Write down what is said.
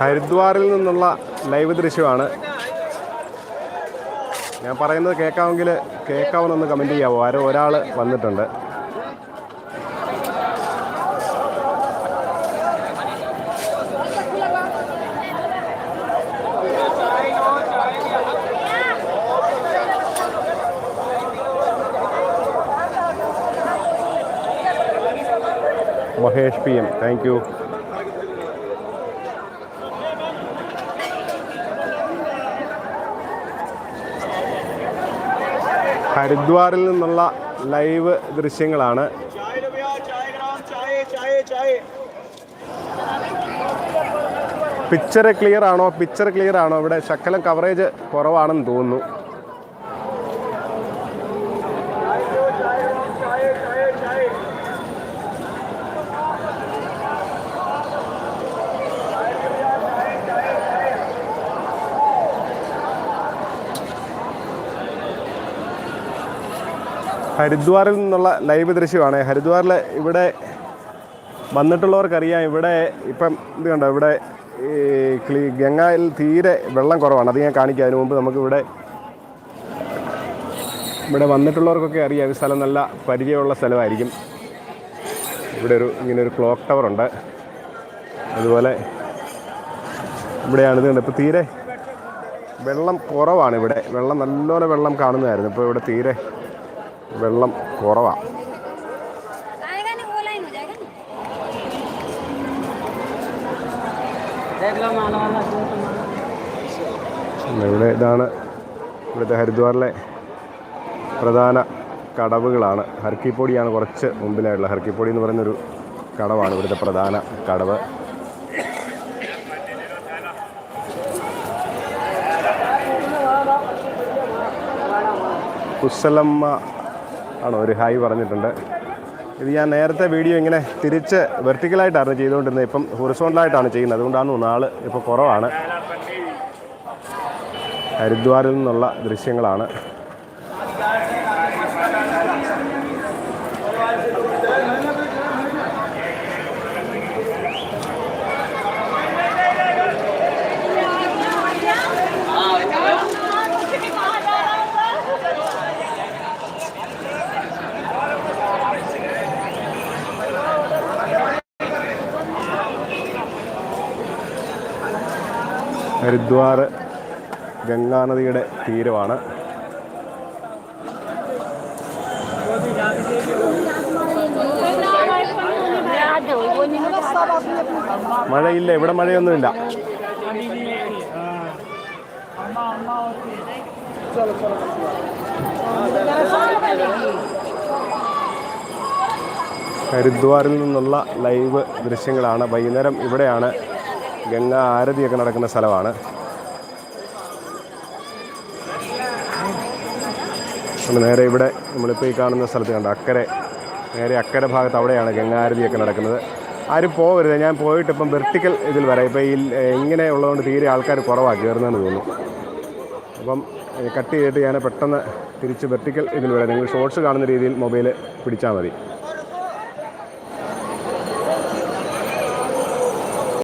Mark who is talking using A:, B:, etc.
A: ഹരിദ്വാറിൽ നിന്നുള്ള ലൈവ് ദൃശ്യമാണ്. ഞാൻ പറയുന്നത് കേൾക്കാമെങ്കിൽ കേൾക്കാമെന്നൊന്ന് കമന്റ് ചെയ്യാമോ ആരോ ഒരാൾ വന്നിട്ടുണ്ട്. Mahesh P M. Thank you ഹരിദ്വാറിൽ നിന്നുള്ള ലൈവ് ദൃശ്യങ്ങളാണ്. പിക്ചർ ക്ലിയർ ആണോ? പിക്ചർ ക്ലിയർ ആണോ? ഇവിടെ ശക്കലം കവറേജ് കുറവാണെന്ന് തോന്നുന്നു. ഹരിദ്വാറിൽ നിന്നുള്ള ലൈവ് ദൃശ്യമാണ്. ഹരിദ്വാറിൽ ഇവിടെ വന്നിട്ടുള്ളവർക്കറിയാം ഇവിടെ ഇപ്പം ഇത് കണ്ടോ? ഇവിടെ ഈ ക്ലീ ഗംഗയിൽ തീരെ വെള്ളം കുറവാണ്. അത് ഞാൻ കാണിക്കാം. അതിനു മുമ്പ് നമുക്കിവിടെ ഇവിടെ വന്നിട്ടുള്ളവർക്കൊക്കെ അറിയാം. ഈ സ്ഥലം നല്ല പരിചയമുള്ള സ്ഥലമായിരിക്കും. ഇവിടെ ഒരു ഇങ്ങനെ ഒരു ക്ലോക്ക് ഉണ്ട്. അതുപോലെ ഇവിടെയാണ് ഇത് കണ്ടത്. ഇപ്പോൾ തീരെ വെള്ളം കുറവാണ് ഇവിടെ. വെള്ളം നല്ലപോലെ വെള്ളം കാണുന്നതായിരുന്നു. ഇപ്പോൾ ഇവിടെ തീരെ വെള്ളം കുറവാണ് ഇവിടെ ഇതാണ് ഇവിടുത്തെ ഹരിദ്വാറിലെ പ്രധാന കടവുകളാണ്. ഹർക്കിപ്പൊടിയാണ് കുറച്ച് മുമ്പിലായിട്ടുള്ളത് ഹർക്കിപ്പൊടി എന്ന് പറയുന്നൊരു കടവാണ് ഇവിടുത്തെ പ്രധാന കടവ്. കുസലമ്മ ആണോ? ഒരു ഹായ് പറഞ്ഞിട്ടുണ്ട്. ഇത് ഞാൻ നേരത്തെ വീഡിയോ ഇങ്ങനെ തിരിച്ച് വെർട്ടിക്കലായിട്ടാണ് ചെയ്തുകൊണ്ടിരുന്നത്. ഇപ്പം ഹൊറിസോണ്ടലായിട്ടാണ് ചെയ്യുന്നത്. അതുകൊണ്ടാണ് നാൾ ഇപ്പോൾ കുറവാണ്. ഹരിദ്വാറിൽ നിന്നുള്ള ദൃശ്യങ്ങളാണ്. ഹരിദ്വാർ ഗംഗാനദിയുടെ തീരമാണ്. മഴയില്ല ഇവിടെ മഴയൊന്നുമില്ല. ഹരിദ്വാറിൽ നിന്നുള്ള ലൈവ് ദൃശ്യങ്ങളാണ്. വൈകുന്നേരം ഇവിടെയാണ് ഗംഗ ആരതിയൊക്കെ നടക്കുന്ന സ്ഥലമാണ്. നേരെ ഇവിടെ നമ്മളിപ്പോൾ ഈ കാണുന്ന സ്ഥലത്ത് കണ്ട അക്കരെ. നേരെ അക്കരെ ഭാഗത്ത് അവിടെയാണ് ഗംഗാരതിയൊക്കെ നടക്കുന്നത്. ആരും പോകരുത് ഞാൻ പോയിട്ട് ഇപ്പം വെർട്ടിക്കൽ ഇതിൽ വരാം. ഇപ്പോൾ ഈ ഇങ്ങനെ ഉള്ളതുകൊണ്ട് തീരെ ആൾക്കാർ കുറവാക്കി കയറുന്നതെന്ന് തോന്നുന്നു. അപ്പം കട്ട് ചെയ്തിട്ട് ഞാൻ പെട്ടെന്ന് തിരിച്ച് വെർട്ടിക്കൽ ഇതിൽ വരാം. നിങ്ങൾ ഷോർട്സ് കാണുന്ന രീതിയിൽ മൊബൈൽ പിടിച്ചാൽ മതി.